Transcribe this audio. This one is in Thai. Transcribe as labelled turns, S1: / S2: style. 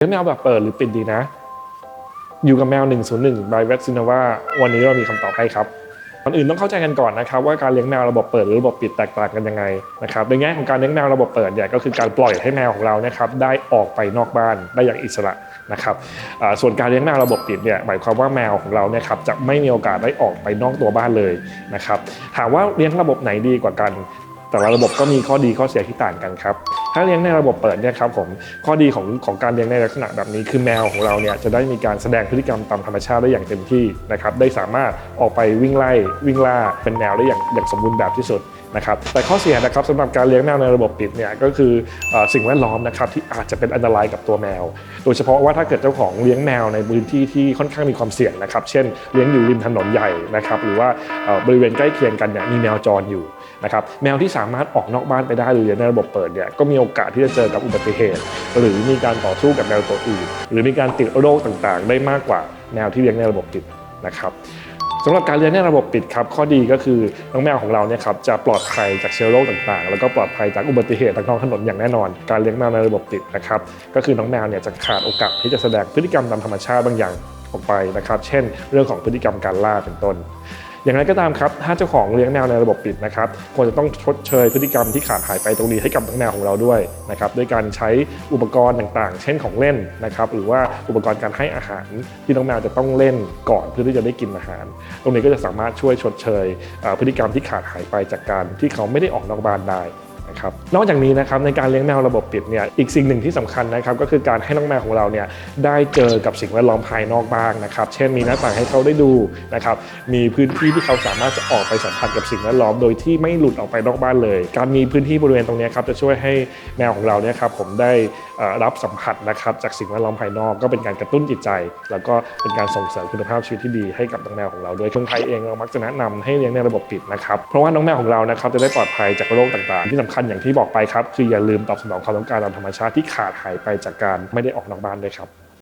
S1: เลี้ยงแมวแบบเปิดหรือปิดดีนะ อยู่กับแมว 101 by v a c c i n a v a วันนี้เรามีคำตอบให้ครับก่อนอื่นต้องเข้าใจกันก่อนนะครับว่าการเลี้ยงแมวระบบเปิดหรือระบบปิดแตกต่างกันยังไงนะครับในแง่ของการเลี้ยงแมวระบบเปิดเนี่ยก็คือการปล่อยให้แมวของเรานะครับได้ออกไปนอกบ้านได้อย่างอิสระนะครับส่วนการเลี้ยงแมวระบบปิดเนี่ยหมายความว่าแมวของเราเนี่ยครับจะไม่มีโอกาสได้ออกไปนอกตัวบ้านเลยนะครับถามว่าเลี้ยงระบบไหนดีกว่ากัน แต่ละระบบก็มีข้อดีข้อเสียที่ต่างกันครับ ถ้าเลี้ยงในระบบเปิดเนี่ยครับผมข้อดีของของการเลี้ยงในลักษณะแบบนี้คือแมวของเราเนี่ยจะได้มีการแสดงพฤติกรรมตามธรรมชาติได้อย่างเต็มที่นะครับได้สามารถออกไปวิ่งไล่วิ่งล่าเป็นแมวได้อย่างอย่างสมบูรณ์แบบที่สุดนะครับแต่ข้อเสียนะครับสำหรับการเลี้ยงแมวในระบบปิดเนี่ยก็คืออสิ่งแวดล้อมนะครับที่อาจจะเป็นอันตรายกับตัวแมว โดยเฉพาะว่าถ้าเกิดเจ้าของเลี้ยงแมวในพื้นที่ที่ค่อนข้างมีความเสี่ยงนะครับ เช่นเลี้ยงอยู่ริมถนนใหญ่นะครับหรือว่าบริเวณใกล้เคียงกันเนี่ยมีแมวจรอยู่นะครับแมวที่สามารถออกนอกบ้านไปได้หรือเลี้ยงในระบบเปิดเนี่ยก็มีโอกาสที่จะเจอกับอุบัติเหตุ หรือมีการต่อสู้กับแมวตัวอื่น หรือมีการติดโรคต่างๆ ได้มากกว่าแมวที่เลี้ยงในระบบปิดนะครับ สำหรับการเลี้ยงในระบบปิดครับ ข้อดีก็คือน้องแมวของเราเนี่ยครับจะปลอดภัยจากเชื้อโรคต่างๆ แล้วก็ปลอดภัยจากอุบัติเหตุทางท้องถนนอย่างแน่นอน การเลี้ยงแมวในระบบปิดนะครับก็คือน้องแมวเนี่ยจะขาดโอกาสที่จะแสดงพฤติกรรมตามธรรมชาติบางอย่างออกไปนะครับ เช่น เรื่องของพฤติกรรมการล่าเป็นต้น อย่างไรก็ตามครับ ถ้าเจ้าของเลี้ยงแมวในระบบปิดนะครับควรจะต้องชดเชยพฤติกรรมที่ขาดหายไปตรงนี้ให้กับน้องแมวของเราด้วยนะครับด้วยการใช้อุปกรณ์ต่างๆ เช่นของเล่นนะครับหรือว่าอุปกรณ์การให้อาหารที่น้องแมวจะต้องเล่นก่อนเพื่อที่จะได้กินอาหาร ตรงนี้ก็จะสามารถช่วยชดเชยพฤติกรรมที่ขาดหายไปจากการที่เขาไม่ได้ออกนอกบ้านได้ นะครับนอกจากนี้นะครับในการเลี้ยงแมวระบบปิดเนี่ยอีกสิ่งหนึ่งที่สำคัญนะครับก็คือการให้น้องแมวของเราเนี่ยได้เจอกับสิ่งแวดล้อมภายนอกบ้างนะครับเช่นมีหน้าต่างให้เขาได้ดูนะครับมีพื้นที่ที่เขาสามารถจะออกไปสัมผัสกับสิ่งแวดล้อมโดยที่ไม่หลุดออกไปนอกบ้านเลย การมีพื้นที่บริเวณตรงนี้ครับจะช่วยให้แมวของเราเนี่ยครับผมได้รับสัมผัสนะครับจากสิ่งแวดล้อมภายนอกก็เป็นการกระตุ้นจิตใจ แล้วก็เป็นการส่งเสริมคุณภาพชีวิตที่ดีให้กับน้องแมวของเราด้วยเมืองไทยเองเรามักจะแนะนำให้เลี้ยงในระบบปิดนะครับเพราะว่าน้องแมวของเรานะครับจะได้ปลอดภัยจากโรคต่างๆ ที่สำคัญอย่างที่บอกไปครับคืออย่าลืมตอบสนองความต้องการตามธรรมชาติที่ขาดหายไปจากการไม่ได้ออกนอกบ้านด้วยครับ